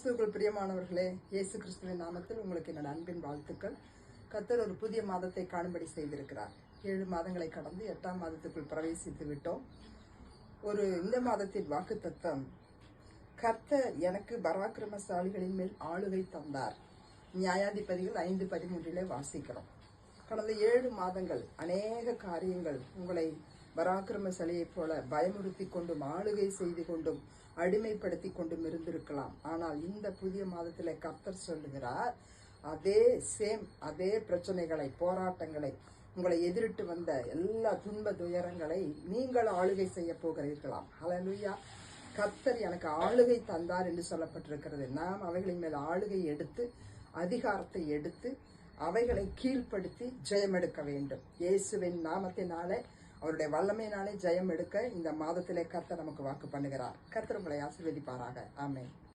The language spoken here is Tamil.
கிறிஸ்துவுக்குள் பிரியமானவர்களே இயேசு கிறிஸ்துவின் நாமத்தில் உங்களுக்கு என்னோட அன்பின் வாழ்த்துக்கள். கத்தர் ஒரு புதிய மாதத்தை காணும்படி செய்திருக்கிறார். ஏழு மாதங்களை கடந்து எட்டாம் மாதத்துக்குள் பிரவேசித்து விட்டோம். ஒரு இந்த மாதத்தின் வாக்கு தத்துவம் கர்த்தர் எனக்கு பராக்கிரமசாலிகளின் மேல் ஆளுகை தந்தார். நியாயாதிபதிகள் ஐந்து பதிமூன்றிலே வாசிக்கிறோம். கடந்த ஏழு மாதங்கள் அநேக காரியங்கள் உங்களை பராக்கிரமசாலியைப் போல பயமுறுத்தி கொண்டும் ஆளுகை செய்து கொண்டும் அடிமைப்படுத்தி கொண்டும் இருந்திருக்கலாம். ஆனால் இந்த புதிய மாதத்தில் கர்த்தர் சொல்லுகிறார் அதே சேம் அதே பிரச்சனைகளை போராட்டங்களை உங்களை எதிரிட்டு வந்த எல்லா துன்ப துயரங்களை நீங்கள் ஆளுகை செய்ய போகிறீர்களாம். ஹலலுயா கர்த்தர் எனக்கு ஆளுகை தந்தார் என்று சொல்லப்பட்டிருக்கிறது. நாம் அவைகளின் மேல் ஆளுகை எடுத்து அதிகாரத்தை எடுத்து அவைகளை கீழ்ப்படுத்தி ஜெயமெடுக்க வேண்டும். இயேசுவின் நாமத்தினாலே அவருடைய வல்லமையினாலே ஜெயம் எடுக்க இந்த மாதத்திலே கர்த்தர் நமக்கு வாக்கு பண்ணுகிறார். கர்த்தர் உங்களை ஆசீர்வதிப்பாராக. ஆமே